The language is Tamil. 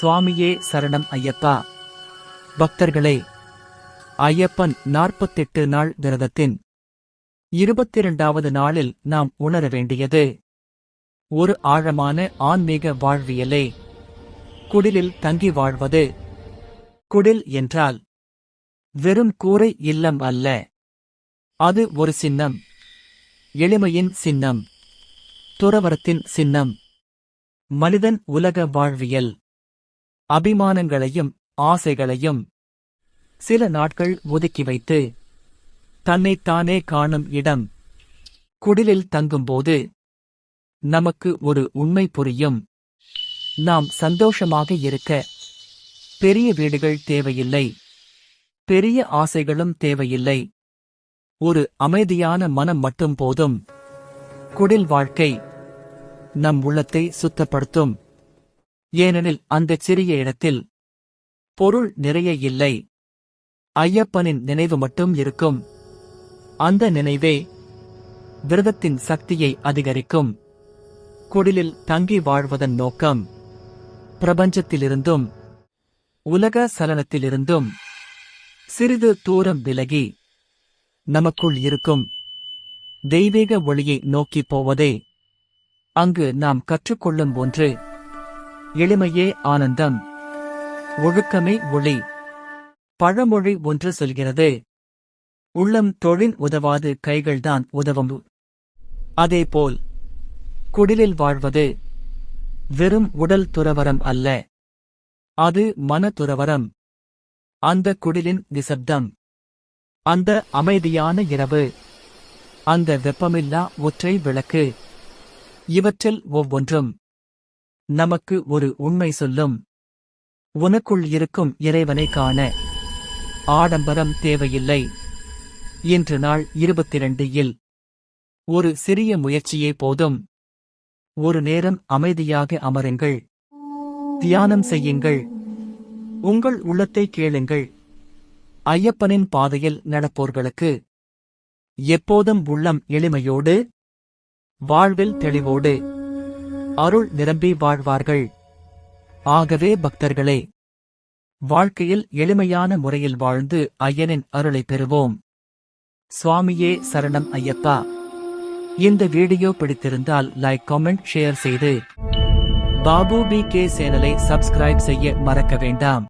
சுவாமியே சரணம் ஐயப்பா. பக்தர்களே ஐயப்பன் நாற்பத்தெட்டு நாள் விரதத்தின் இருபத்திரண்டாவது நாளில் நாம் உணர வேண்டியது. ஒரு ஆழமான ஆன்மீக வாழ்வியலே. குடிலில் தங்கி வாழ்வது குடில் என்றால் வெறும் கூரை இல்லம் அல்ல. அது ஒரு சின்னம் எளிமையின் சின்னம் துறவரத்தின் சின்னம் மனிதன் உலக வாழ்வியல். அபிமானங்களையும் ஆசைகளையும் சில நாட்கள் ஒதுக்கி வைத்து தன்னைத்தானே காணும் இடம் குடிலில் தங்கும்போது நமக்கு ஒரு உண்மை புரியும். நாம் சந்தோஷமாக இருக்க பெரிய வீடுகள் தேவையில்லை. பெரிய ஆசைகளும் தேவையில்லை. ஒரு அமைதியான மனம் மட்டும் போதும். குடில் வாழ்க்கை நம் உள்ளத்தை சுத்தப்படுத்தும். ஏனெனில் அந்தச் சிறிய இடத்தில் பொருள் நிறைய இல்லை. ஐயப்பனின் நினைவு மட்டும் இருக்கும். அந்த நினைவே விரதத்தின் சக்தியை அதிகரிக்கும். குடிலில் தங்கி வாழ்வதன் நோக்கம். பிரபஞ்சத்திலிருந்தும் உலக சலனத்திலிருந்தும் சிறிது தூரம் விலகி நமக்குள் இருக்கும். தெய்வீக ஒளியை நோக்கிப் போவதே அங்கு நாம் கற்றுக்கொள்ளும் ஒன்று. எளிமையே ஆனந்தம். ஒழுக்கமே ஒளி. பழமொழி ஒன்று சொல்கிறது. உள்ளம் தொழில் உதவாது கைகள்தான் உதவும். அதேபோல் குடிலில் வாழ்வது வெறும் உடல் துறவரம் அல்ல. அது மன துறவரம் அந்த குடிலின் நிசப்தம். அந்த அமைதியான இரவு. அந்த வெப்பமில்லா ஒற்றை விளக்கு. இவற்றில் ஒவ்வொன்றும் நமக்கு ஒரு உண்மை சொல்லும். உனக்குள் இருக்கும் இறைவனை காண ஆடம்பரம் தேவையில்லை. இன்று நாள் இருபத்திரண்டு இல் ஒரு சிறிய முயற்சியே போதும். ஒரு நேரம் அமைதியாக அமருங்கள். தியானம் செய்யுங்கள். உங்கள் உள்ளத்தை கேளுங்கள். ஐயப்பனின் பாதையில் நடப்போர்களுக்கு எப்போதும் உள்ளம் எளிமையோடு வாழ்வில் தெளிவோடு. அருள் நிரம்பி வாழ்வார்கள். ஆகவே பக்தர்களே வாழ்க்கையில் எளிமையான முறையில் வாழ்ந்து ஐயனின் அருளை பெறுவோம். சுவாமியே சரணம் ஐயப்பா. இந்த வீடியோ பிடித்திருந்தால் லைக் காமெண்ட் ஷேர் செய்து பாபு பி கே சேனலை சப்ஸ்கிரைப் செய்ய மறக்க வேண்டாம்.